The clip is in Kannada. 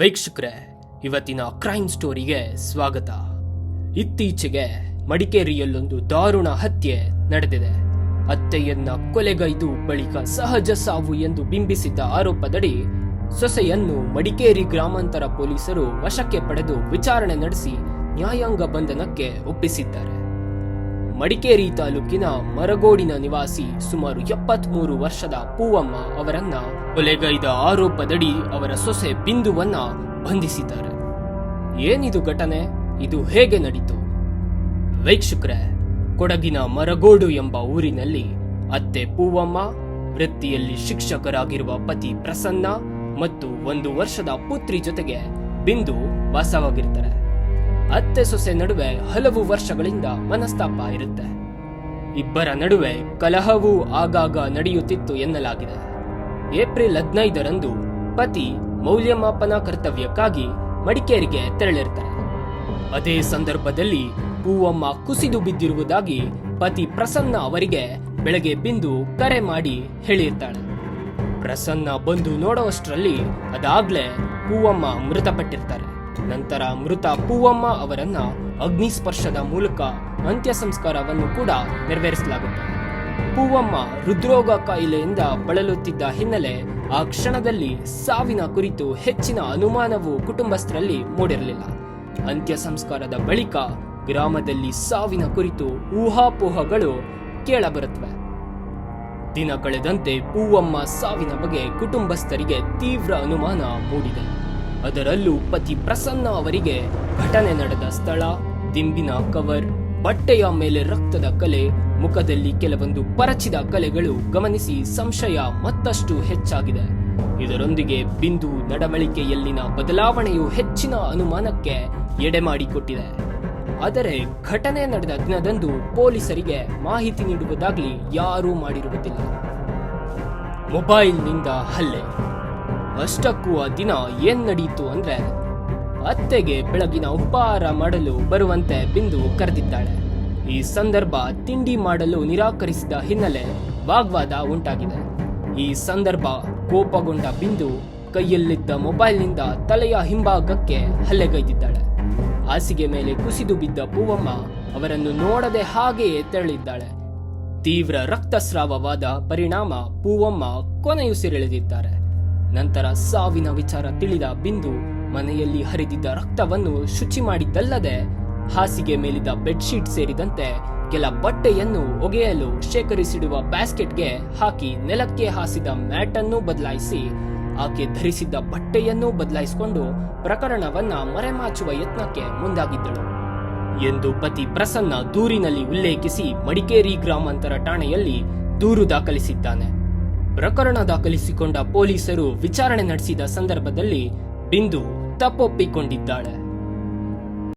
ವೀಕ್ಷಕರೇ, ಇವತ್ತಿನ ಕ್ರೈಮ್ ಸ್ಟೋರಿಗೆ ಸ್ವಾಗತ. ಇತ್ತೀಚೆಗೆ ಮಡಿಕೇರಿಯಲ್ಲೊಂದು ದಾರುಣ ಹತ್ಯೆ ನಡೆದಿದೆ. ಅತ್ತೆಯನ್ನ ಕೊಲೆಗೈದು ಬಳಿಕ ಸಹಜ ಸಾವು ಎಂದು ಬಿಂಬಿಸಿದ್ದ ಆರೋಪದಡಿ ಸೊಸೆಯನ್ನು ಮಡಿಕೇರಿ ಗ್ರಾಮಾಂತರ ಪೊಲೀಸರು ವಶಕ್ಕೆ ಪಡೆದು ವಿಚಾರಣೆ ನಡೆಸಿ ನ್ಯಾಯಾಂಗ ಬಂಧನಕ್ಕೆ ಒಪ್ಪಿಸಿದ್ದಾರೆ. ಮಡಿಕೇರಿ ತಾಲೂಕಿನ ಮರಗೋಡಿನ ನಿವಾಸಿ ಸುಮಾರು ಎಪ್ಪತ್ಮೂರು ವರ್ಷದ ಪೂವಮ್ಮ ಅವರನ್ನ ಕೊಲೆಗೈದ ಆರೋಪದಡಿ ಅವರ ಸೊಸೆ ಬಿಂದುವನ್ನ ಬಂಧಿಸಿದ್ದಾರೆ. ಏನಿದು ಘಟನೆ? ಇದು ಹೇಗೆ ನಡೀತು? ವೀಕ್ಷಕರೇ, ಕೊಡಗಿನ ಮರಗೋಡು ಎಂಬ ಊರಿನಲ್ಲಿ ಅತ್ತೆ ಪೂವಮ್ಮ, ವೃತ್ತಿಯಲ್ಲಿ ಶಿಕ್ಷಕರಾಗಿರುವ ಪತಿ ಪ್ರಸನ್ನ ಮತ್ತು ಒಂದು ವರ್ಷದ ಪುತ್ರಿ ಜೊತೆಗೆ ಬಿಂದು ವಾಸವಾಗಿರ್ತಾರೆ. ಅತ್ತೆ ಸೊಸೆ ನಡುವೆ ಹಲವು ವರ್ಷಗಳಿಂದ ಮನಸ್ತಾಪ ಇರುತ್ತೆ. ಇಬ್ಬರ ನಡುವೆ ಕಲಹವೂ ಆಗಾಗ ನಡೆಯುತ್ತಿತ್ತು ಎನ್ನಲಾಗಿದೆ. ಏಪ್ರಿಲ್ ಹದಿನೈದರಂದು ಪತಿ ಮೌಲ್ಯಮಾಪನ ಕರ್ತವ್ಯಕ್ಕಾಗಿ ಮಡಿಕೇರಿಗೆ ತೆರಳಿರ್ತಾರೆ. ಅದೇ ಸಂದರ್ಭದಲ್ಲಿ ಹೂವಮ್ಮ ಕುಸಿದು ಬಿದ್ದಿರುವುದಾಗಿ ಪತಿ ಪ್ರಸನ್ನ ಅವರಿಗೆ ಬೆಳಗ್ಗೆ ಬಿಂದು ಕರೆ ಮಾಡಿ ಹೇಳಿರ್ತಾಳೆ. ಪ್ರಸನ್ನ ಬಂದು ನೋಡುವಷ್ಟರಲ್ಲಿ ಅದಾಗ್ಲೇ ಹೂವಮ್ಮ ಮೃತಪಟ್ಟಿರ್ತಾರೆ. ನಂತರ ಮೃತ ಪೂವಮ್ಮ ಅವರನ್ನ ಅಗ್ನಿಸ್ಪರ್ಶದ ಮೂಲಕ ಅಂತ್ಯ ಸಂಸ್ಕಾರವನ್ನು ಕೂಡ ನೆರವೇರಿಸಲಾಗುತ್ತೆ ಪೂವಮ್ಮ ಹೃದ್ರೋಗ ಕಾಯಿಲೆಯಿಂದ ಬಳಲುತ್ತಿದ್ದ ಹಿನ್ನೆಲೆ ಆ ಕ್ಷಣದಲ್ಲಿ ಸಾವಿನ ಕುರಿತು ಹೆಚ್ಚಿನ ಅನುಮಾನವು ಕುಟುಂಬಸ್ಥರಲ್ಲಿ ಮೂಡಿರಲಿಲ್ಲ. ಅಂತ್ಯ ಸಂಸ್ಕಾರದ ಬಳಿಕ ಗ್ರಾಮದಲ್ಲಿ ಸಾವಿನ ಕುರಿತು ಊಹಾಪೋಹಗಳು ಕೇಳಬರುತ್ತವೆ. ದಿನ ಕಳೆದಂತೆ ಪೂವಮ್ಮ ಸಾವಿನ ಬಗ್ಗೆ ಕುಟುಂಬಸ್ಥರಿಗೆ ತೀವ್ರ ಅನುಮಾನ ಮೂಡಿದೆ. ಅದರಲ್ಲೂ ಪತಿ ಪ್ರಸನ್ನ ಅವರಿಗೆ ಘಟನೆ ನಡೆದ ಸ್ಥಳ, ದಿಂಬಿನ ಕವರ್, ಬಟ್ಟೆಯ ಮೇಲೆ ರಕ್ತದ ಕಲೆ, ಮುಖದಲ್ಲಿ ಕೆಲವೊಂದು ಪರಚಿದ ಕಲೆಗಳು ಗಮನಿಸಿ ಸಂಶಯ ಮತ್ತಷ್ಟು ಹೆಚ್ಚಾಗಿದೆ. ಇದರೊಂದಿಗೆ ಬಿಂದು ನಡವಳಿಕೆಯಲ್ಲಿನ ಬದಲಾವಣೆಯು ಹೆಚ್ಚಿನ ಅನುಮಾನಕ್ಕೆ ಎಡೆ ಮಾಡಿಕೊಟ್ಟಿದೆ. ಆದರೆ ಘಟನೆ ನಡೆದ ದಿನದಂದು ಪೊಲೀಸರಿಗೆ ಮಾಹಿತಿ ನೀಡುವುದಾಗಲಿ ಯಾರೂ ಮಾಡಿರುವುದಿಲ್ಲ. ಮೊಬೈಲ್ನಿಂದ ಹಲ್ಲೆ. ಅಷ್ಟಕ್ಕೂ ಆ ದಿನ ಏನ್ ನಡೀತು ಅಂದ್ರೆ ಅತ್ತೆಗೆ ಬೆಳಗಿನ ಉಪಹಾರ ಮಾಡಲು ಬರುವಂತೆ ಬಿಂದು ಕರೆದಿದ್ದಾಳೆ. ಈ ಸಂದರ್ಭ ತಿಂಡಿ ಮಾಡಲು ನಿರಾಕರಿಸಿದ ಹಿನ್ನೆಲೆ ವಾಗ್ವಾದ ಉಂಟಾಗಿದೆ. ಈ ಸಂದರ್ಭ ಕೋಪಗೊಂಡ ಬಿಂದು ಕೈಯಲ್ಲಿದ್ದ ಮೊಬೈಲ್ನಿಂದ ತಲೆಯ ಹಿಂಭಾಗಕ್ಕೆ ಹಲ್ಲೆಗೈದಿದ್ದಾಳೆ. ಹಾಸಿಗೆ ಮೇಲೆ ಕುಸಿದು ಬಿದ್ದ ಪೂವಮ್ಮ ಅವರನ್ನು ನೋಡದೆ ಹಾಗೆಯೇ ತೆರಳಿದ್ದಾಳೆ. ತೀವ್ರ ರಕ್ತಸ್ರಾವವಾದ ಪರಿಣಾಮ ಪೂವಮ್ಮ ಕೊನೆಯುಸಿರೆಳೆದಿದ್ದಾರೆ. ನಂತರ ಸಾವಿನ ವಿಚಾರ ತಿಳಿದ ಬಿಂದು ಮನೆಯಲ್ಲಿ ಹರಿದಿದ್ದ ರಕ್ತವನ್ನು ಶುಚಿ ಮಾಡಿದ್ದಲ್ಲದೆ ಹಾಸಿಗೆ ಮೇಲಿದ್ದ ಬೆಡ್ಶೀಟ್ ಸೇರಿದಂತೆ ಕೆಲ ಬಟ್ಟೆಯನ್ನು ಒಗೆಯಲು ಶೇಖರಿಸಿಡುವ ಬ್ಯಾಸ್ಕೆಟ್ಗೆ ಹಾಕಿ ನೆಲಕ್ಕೆ ಹಾಸಿದ ಮ್ಯಾಟ್ ಅನ್ನು ಬದಲಾಯಿಸಿ ಆಕೆ ಧರಿಸಿದ್ದ ಬಟ್ಟೆಯನ್ನು ಬದಲಾಯಿಸಿಕೊಂಡು ಪ್ರಕರಣವನ್ನ ಮರೆಮಾಚುವ ಯತ್ನಕ್ಕೆ ಮುಂದಾಗಿದ್ದಳು. ಎಂದು ಪತಿ ಪ್ರಸನ್ನ ದೂರಿನಲ್ಲಿ ಉಲ್ಲೇಖಿಸಿ ಮಡಿಕೇರಿ ಗ್ರಾಮಾಂತರ ಠಾಣೆಯಲ್ಲಿ ದೂರು ದಾಖಲಿಸಿದ್ದಾನೆ. ಪ್ರಕರಣ ದಾಖಲಿಸಿಕೊಂಡ ಪೊಲೀಸರು ವಿಚಾರಣೆ ನಡೆಸಿದ ಸಂದರ್ಭದಲ್ಲಿ ಬಿಂದು ತಪ್ಪೊಪ್ಪಿಕೊಂಡಿದ್ದಾಳೆ.